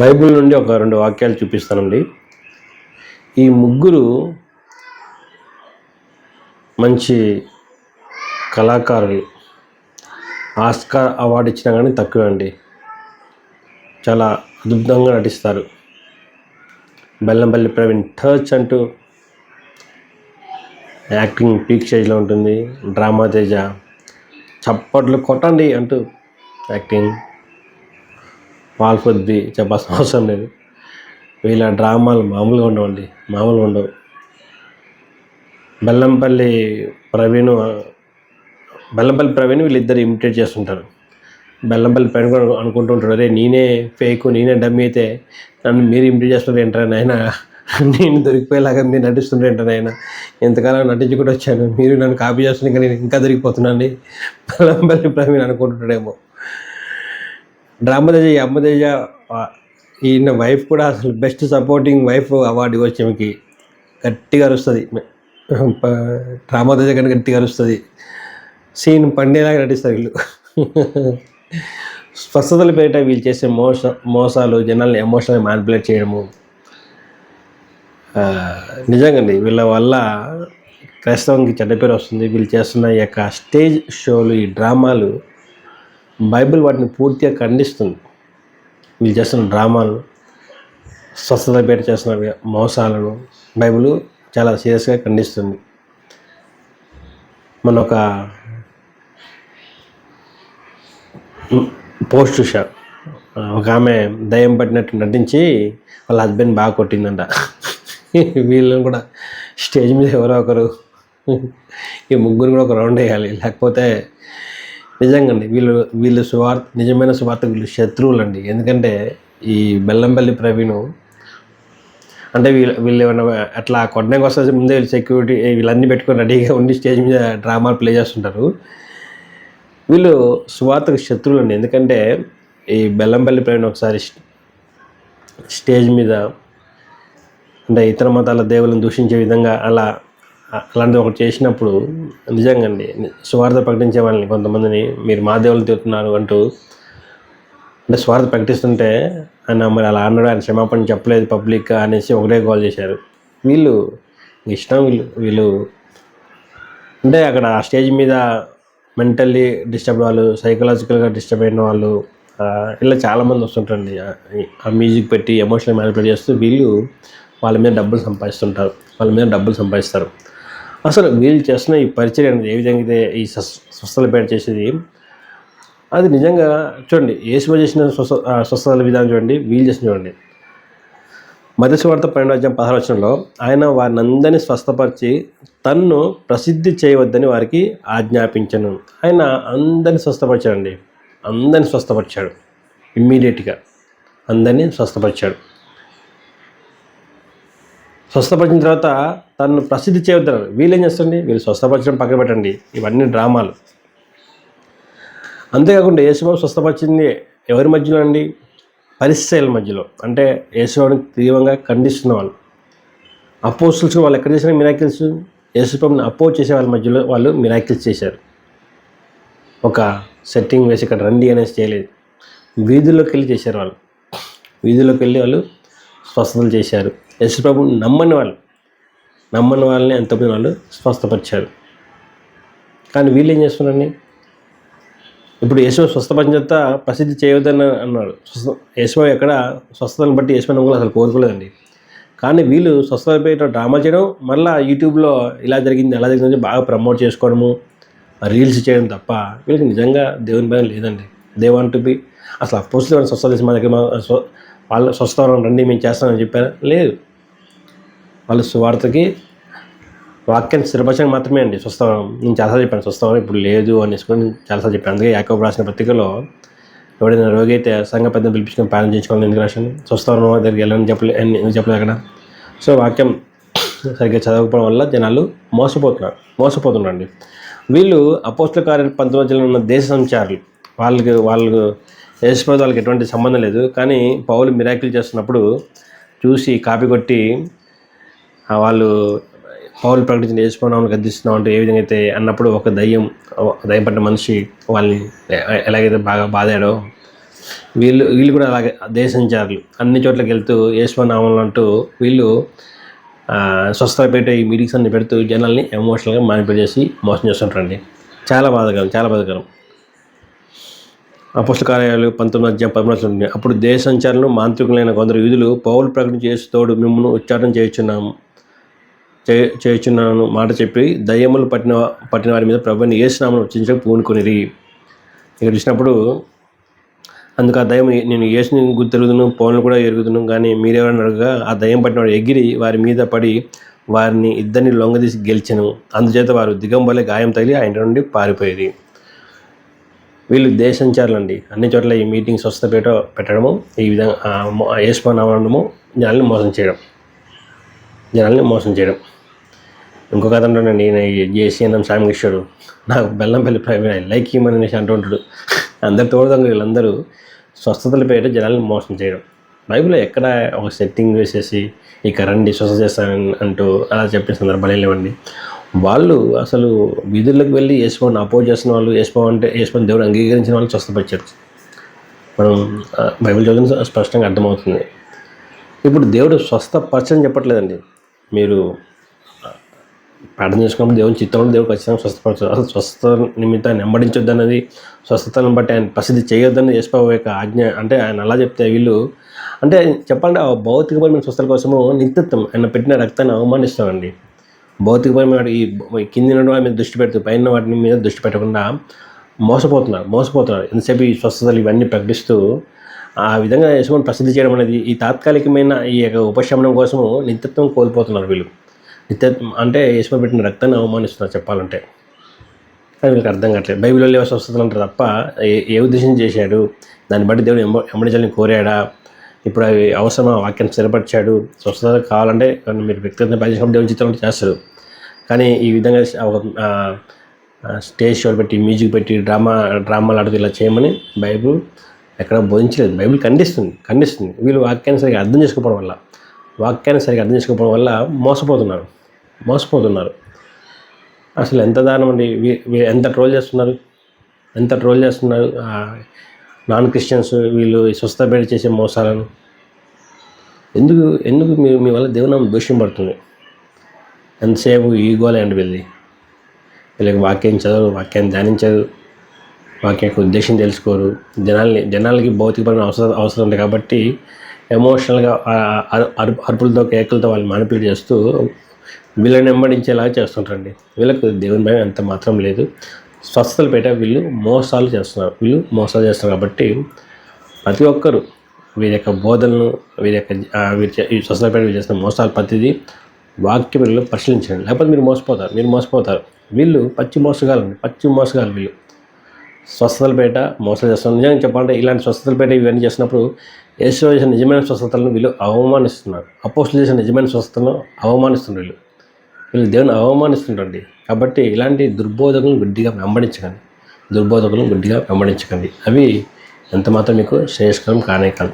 Bible నుండి ఒక రెండు వాక్యాలు చూపిస్తానండి. ఈ ముగ్గురు మంచి కళాకారులు. ఆస్కార్ అవార్డు ఇచ్చినా కానీ తక్కువే అండి. చాలా అద్భుతంగా నటిస్తారు. బెల్లంపల్లి ప్రవీణ్ టచ్ అంటూ యాక్టింగ్ పీక్ స్టేజ్లో ఉంటుంది. డ్రామా తేజ చప్పట్లు కొట్టండి అంటూ యాక్టింగ్ వాళ్ళ కొద్ది చెప్పాల్సిన అవసరం లేదు. వీళ్ళ డ్రామాలు మామూలుగా ఉండవండి. మామూలుగా ఉండవు. బెల్లంపల్లి ప్రవీణ్ బెల్లంపల్లి ప్రవీణ్ వీళ్ళిద్దరు ఇమిటేట్ చేస్తుంటారు. బెల్లంపల్లి ప్రవీణ్ కూడా అనుకుంటుంటాడు అరే నేనే ఫేక్ నేనే డమ్మి అయితే నన్ను మీరు ఇమిటేట్ చేస్తున్నారు ఏంటారు నాయన? నేను దొరికిపోయేలాగా మీరు నటిస్తుంటారు ఏంటారు నాయన? ఎంతకాలం నటించుకుంటూ వచ్చాను? మీరు నన్ను కాపీ చేస్తున్నాయి ఇంకా నేను ఇంకా దొరికిపోతున్నాను బెల్లంపల్లి ప్రవీణ్ అనుకుంటుంటాడేమో. డ్రామదేజ ఈ అమ్మదేజ ఈయన వైఫ్ కూడా అసలు బెస్ట్ సపోర్టింగ్ వైఫ్ అవార్డు వచ్చేకి గట్టిగా అరుస్తుంది. డ్రామాదేజ కానీ గట్టిగా అరుస్తుంది. సీన్ పండేలాగా నటిస్తారు వీళ్ళు. స్వస్థతల పేరిట వీళ్ళు చేసే మోస మోసాలు జనాల్ని ఎమోషనల్ మ్యానిపులేట్ చేయడము. నిజంగా వీళ్ళ వల్ల క్రైస్తవంకి చెడ్డ పేరు వస్తుంది. వీళ్ళు చేస్తున్న ఈ యొక్క స్టేజ్ షోలు ఈ డ్రామాలు బైబిల్ వాటిని పూర్తిగా ఖండిస్తుంది. వీళ్ళు చేస్తున్న డ్రామాలు స్వస్థత పేట చేస్తున్న మోసాలను బైబిల్ చాలా సీరియస్గా ఖండిస్తుంది. మన ఒక పోస్ట్ చూసా ఒక ఆమె దయ్యం పట్టినట్టు నటించి వాళ్ళ హస్బెండ్ బాగా కొట్టిందంట. వీళ్ళని కూడా స్టేజ్ మీద ఎవరో ఒకరు ఈ ముగ్గురు కూడా ఒక రౌండ్ వేయాలి. లేకపోతే నిజంగా అండి వీళ్ళు వీళ్ళు సువార్త నిజమైన సువార్త వీళ్ళు శత్రువులు అండి ఎందుకంటే ఈ బెల్లంపల్లి ప్రవీణ్ అంటే వీళ్ళు వీళ్ళు ఏమన్నా అట్లా కొట్టడానికి వస్తే ముందే వీళ్ళు సెక్యూరిటీ వీళ్ళన్నీ పెట్టుకొని రెడీగా ఉండి స్టేజ్ మీద డ్రామాలు ప్లే చేస్తుంటారు. వీళ్ళు సువార్తకు శత్రువులు అండి ఎందుకంటే ఈ బెల్లంపల్లి ప్రవీణ్ ఒకసారి స్టేజ్ మీద అంటే ఇతర మతాల దేవులను దూషించే విధంగా అలా అలాంటిది ఒకటి చేసినప్పుడు నిజంగా అండి స్వార్థ ప్రకటించే వాళ్ళని కొంతమందిని మీరు మా దేవుళ్ళు తిరుగుతున్నారు అంటూ అంటే స్వార్థ ప్రకటిస్తుంటే ఆయన మరి అలా అన్నాడు ఆయన క్షమాపణ చెప్పలేదు పబ్లిక్ అనేసి ఒకటే కాల్ చేశారు. వీళ్ళు ఇష్టం వీళ్ళు వీళ్ళు అంటే అక్కడ ఆ స్టేజ్ మీద మెంటల్లీ డిస్టర్బ్ వాళ్ళు సైకలాజికల్గా డిస్టర్బ్ అయిన వాళ్ళు ఇలా చాలామంది వస్తుంటారండి. ఆ- ఆ మ్యూజిక్ పెట్టి ఎమోషనల్ మ్యానిపులేట్ చేస్తూ వీళ్ళు వాళ్ళ మీద డబ్బులు సంపాదిస్తుంటారు వాళ్ళ మీద డబ్బులు సంపాదిస్తారు. అసలు వీళ్ళు చేస్తున్న ఈ పరిచయం అనేది ఏ విధంగా అయితే ఈ స్వస్థల పేట చేసేది? అది నిజంగా చూడండి ఏసుమ చేసిన స్వస్థ స్వస్థల విధానం చూడండి వీళ్ళు చేసిన చూడండి. మధ్యస్వార్థ పన్నెండు అధ్యాయం పదహారు వచనంలో ఆయన వారిని అందరినీ స్వస్థపరిచి తన్ను ప్రసిద్ధి చేయవద్దని వారికి ఆజ్ఞాపించను. ఆయన అందరిని స్వస్థపరిచాడండి. అందరిని స్వస్థపరిచాడు. ఇమ్మీడియట్గా అందరినీ స్వస్థపరిచాడు. స్వస్థపరిచిన తర్వాత తను ప్రసిద్ధి చేయవద్దన్నారు వీళ్ళు ఏం చేస్తుంది వీళ్ళు స్వస్థపరచడం పక్కన పెట్టండి. ఇవన్నీ డ్రామాలు. అంతేకాకుండా యేసుబాబు స్వస్థపరిచింది ఎవరి మధ్యలో అండి? పరిస్థితుల మధ్యలో. అంటే యేసుబాబుని తీవ్రంగా ఖండిస్తున్న వాళ్ళు. అపోజిల్స్ వాళ్ళు ఎక్కడ చేసిన మిరాకిల్స్. యేసుబాబుని అపోజ్ చేసే వాళ్ళ మధ్యలో వాళ్ళు మిరాకిల్స్ చేశారు. ఒక సెట్టింగ్ వేసి ఇక్కడ రండి అనేసి చేయలేదు. వీధుల్లోకి వెళ్ళి చేశారు వాళ్ళు. వీధుల్లోకి వెళ్ళి వాళ్ళు స్వస్థతలు చేశారు. యేసుప్రభు నమ్మని వాళ్ళు నమ్మని వాళ్ళని ఎంతమంది వాళ్ళు స్వస్థపరిచారు. కానీ వీళ్ళు ఏం చేస్తున్నారండి? ఇప్పుడు యేసు స్వస్థపరిచిన తర్వాత ప్రసిద్ధి చేయవద్దని అన్నాడు స్వస్థ యేసు ఎక్కడ స్వస్థతను బట్టి యశ్వ కూడా అసలు కోరుకోలేదండి. కానీ వీళ్ళు స్వస్థతపై డ్రామా చేయడం మళ్ళీ యూట్యూబ్లో ఇలా జరిగింది అలా జరిగింది బాగా ప్రమోట్ చేసుకోవడము రీల్స్ చేయడం తప్ప వీళ్ళకి నిజంగా దేవుని భయం లేదండి. దే వాంట్ బి అసలు అపోజిట్ వాళ్ళని స్వస్థత మా దగ్గర వాళ్ళు స్వస్థవరం రండి మేము చేస్తామని చెప్పారా. లేదు. వాళ్ళ సువార్తకి వాక్యాన్ని స్థిరపరచడం మాత్రమే అండి స్వస్థవరం నేను చాలాసార్లు చెప్పాను స్వస్థవరం ఇప్పుడు లేదు అనేసి కూడా నేను చాలాసార్లు చెప్పాను. అందుకే యాకబ్ రాసిన పత్రికలో ఎవడైనా రోగి అయితే సంఘ పెద్ద పిలిపించుకొని పాలన చేయించుకోవాలని ఎందుకు రాశాను స్వస్థవరం దగ్గరికి వెళ్ళని చెప్పలే అని ఎందుకు చెప్పలేదు అక్కడ? సో వాక్యం సరిగ్గా చదవకపోవడం వల్ల జనాలు మోసపోతున్నారు మోసపోతున్నారండి. వీళ్ళు అపోస్టుల కార్య పంతొమ్మిది ఉన్న దేశ సంచారులు వాళ్ళకి వాళ్ళు యేసుప్రభు వాళ్ళకి ఎటువంటి సంబంధం లేదు. కానీ పౌలు మిరాకిల్ చేస్తున్నప్పుడు చూసి కాపీ కొట్టి వాళ్ళు పౌలు ప్రకటించిన యేసుప్రభుని గద్దిస్తున్నాం అంటే ఏ విధంగా అయితే అన్నప్పుడు ఒక దయ్యం దయ్యం పట్టిన మనిషి వాళ్ళని ఎలాగైతే బాగా బాధాడో వీళ్ళు వీళ్ళు కూడా అలాగే దేశంచారులు అన్ని చోట్లకి వెళ్తూ యేసునామం అంటూ వీళ్ళు ఆ, స్వస్థత పెట్టే ఈ మీటింగ్స్ అన్ని పెడుతూ జనాల్ని ఎమోషనల్గా మానిపేట్ చేసి మోసం చేస్తుంటారండి. చాలా బాధకరం చాలా బాధకరం. అపోస్ల కార్యాలు పంతొమ్మిది అధ్యాయం పదమూడు ఉంది అప్పుడు దేశ సంచారులను మాంత్రికులైన కొందరు యూదులు పౌలు ప్రకటన చేసి తోడు మిమ్మల్ని ఉచ్చారణ చేయుచున్నాము. చే చేయుచున్నాను మాట చెప్పి దయ్యములు పట్టిన పట్టిన వారి మీద ప్రభుని ఏసునామను ఉచ్చించక పూనుకొనిరి. ఇక్కడ చూసినప్పుడు అందుకు ఆ దయ్యం నేను ఏసుని గుర్తెరుగుదును పౌలను కూడా ఎరుగుదును కానీ మీరెవరని అడగగా ఆ దయ్యం పట్టినవాడు ఎగిరి వారి మీద పడి వారిని ఇద్దరిని లొంగదీసి గెలిచను. అందుచేత వారు దిగంబలే గాయం తగిలి ఆయన నుండి పారిపోయేది. వీళ్ళు దేశంచారులు అన్ని చోట్ల ఈ మీటింగ్ స్వస్థ పేట పెట్టడము ఈ విధంగా యేసుమాన్ జనాల్ని మోసం చేయడం. జనాల్ని మోసం చేయడం. ఇంకొక అతను నేను జేసీఎన్ఎం సామి కిషోడు నాకు బెల్లంపల్లి ప్రేమ లైక్ ఇమ్మని అనేసి అంటుంటాడు అందరు తోడుదంగా వీళ్ళందరూ స్వస్థతల పేట జనాల్ని మోసం చేయడం. బైబిల్లో ఎక్కడ ఒక సెట్టింగ్ వేసేసి ఇక రండి స్వస్థ చేస్తానని అంటూ అలా చెప్పిన సందర్భాలు లేవండి. వాళ్ళు అసలు వీధుల్లోకి వెళ్ళి యేసుని అపోజ్ చేసిన వాళ్ళు యేసుపో అంటే యేసుని దేవుడు అంగీకరించిన వాళ్ళు స్వస్థపరిచారు. మనం బైబిల్ చదివిన స్పష్టంగా అర్థమవుతుంది. ఇప్పుడు దేవుడు స్వస్థపరచని చెప్పట్లేదండి. మీరు ప్రార్థన చేసుకున్నప్పుడు దేవుని చిత్తంలో దేవుడు ఖచ్చితంగా స్వస్థపరచు అసలు స్వస్థత నిమిత్తాన్ని వెంబడించొద్దు అన్నది స్వస్థతను బట్టి ఆయన ప్రసిద్ధి చేయొద్దని యేసుప్రభు యొక్క ఆజ్ఞ. అంటే ఆయన అలా చెప్తే వీళ్ళు అంటే చెప్పాలంటే ఆ భౌతికపరమైన స్వస్థల కోసము నిత్యత్వం ఆయన పెట్టిన రక్తాన్ని అవమానిస్తామండి. భౌతికపరమైన ఈ ఈ కింది వాటి మీద దృష్టి పెడుతూ పైన వాటి మీద దృష్టి పెట్టకుండా మోసపోతున్నారు మోసపోతున్నారు. ఎంతసేపు ఈ స్వస్థతలు ఇవన్నీ ప్రకటిస్తూ ఆ విధంగా యశమని ప్రసిద్ధి చేయడం అనేది ఈ తాత్కాలికమైన ఈ యొక్క ఉపశమనం కోసము నిత్యత్వం కోల్పోతున్నారు వీళ్ళు. నిత్యత్వం అంటే యశమ పెట్టిన రక్తాన్ని అవమానిస్తున్నారు చెప్పాలంటే. కానీ వీళ్ళకి అర్థం కావట్లేదు. బైబిల్లో లేవ స్వస్థతలు అంటారు తప్ప ఏ ఏ ఉద్దేశం చేశాడు? దాన్ని బట్టి దేవుడు ఎంబడించాలని కోరాడా? ఇప్పుడు అవి అవసరమా? వాక్యం స్థిరపరిచాడు. స్వస్థత కావాలంటే మీరు వ్యక్తిగతంగా పనిచేసినప్పుడు దేవుని చిత్రం చేస్తారు. కానీ ఈ విధంగా ఒక స్టేజ్ షోలు పెట్టి మ్యూజిక్ పెట్టి డ్రామా డ్రామాలు ఆడుతూ ఇలా చేయమని బైబిల్ ఎక్కడ బోధించలేదు. బైబిల్ ఖండిస్తుంది ఖండిస్తుంది. వీళ్ళు వాక్యాన్ని సరిగ్గా అర్థం చేసుకోవడం వల్ల వాక్యాన్ని సరిగ్గా అర్థం చేసుకోవడం వల్ల మోసపోతున్నారు. మోసపోతున్నారు. అసలు ఎంత దారుణం అండి. ఎంత ట్రోల్ చేస్తున్నారు? ఎంత ట్రోల్ చేస్తున్నారు? నాన్ క్రిస్టియన్స్ వీళ్ళు స్వస్థ బయట చేసే మోసాలను. ఎందుకు ఎందుకు మీ మీ వల్ల దేవునామం దూష్యం పడుతుంది? ఎంతసేపు ఈగోలే అండి వెళ్ళి వీళ్ళకి వాక్యం చదవరు వాక్యాన్ని ధ్యానించరు వాక్యం ఉద్దేశం తెలుసుకోరు. జనాల్ని జనాలకి భౌతికపరమైన అవసరం అవసరం ఉంది కాబట్టి ఎమోషనల్గా అరుపులతో కేకలతో వాళ్ళు మానిపులేట్ చేస్తూ వీళ్ళని వెంబడించేలాగా చేస్తుంటారండి. వీళ్ళకు దేవుని భయం ఎంత మాత్రం లేదు. స్వస్థతలు పెట్టే వీళ్ళు మోసాలు చేస్తున్నారు. వీళ్ళు మోసాలు చేస్తున్నారు కాబట్టి ప్రతి ఒక్కరు వీరి యొక్క బోధనలు వీరి యొక్క వీరి చే- స్వస్థత పెట్టే చేస్తున్న మోసాలు ప్రతిదీ వాక్య వీళ్ళు పరిశీలించండి. లేకపోతే మీరు మోసపోతారు. మీరు మోసపోతారు. వీళ్ళు పచ్చి మోసగాలండి పచ్చి మోసగాలు వీళ్ళు. స్వస్థతలపేట మోసాలు చేస్తున్నారు. నిజంగా చెప్పాలంటే ఇలాంటి స్వస్థతలపేట ఇవన్నీ చేసినప్పుడు యేసు చేసిన నిజమైన స్వస్థతలను వీళ్ళు అవమానిస్తున్నారు. అపోస్టులు చేసిన నిజమైన స్వస్థతలను అవమానిస్తున్నారు వీళ్ళు. వీళ్ళు దేవుని అవమానిస్తుంటండి కాబట్టి ఇలాంటి దుర్బోధకులను గుడ్డిగా వెంబడించకండి. దుర్బోధకులను గుడ్డిగా వెంబడించకండి. అవి ఎంత మాత్రం మీకు శ్రేయస్కరం కానే కాదు.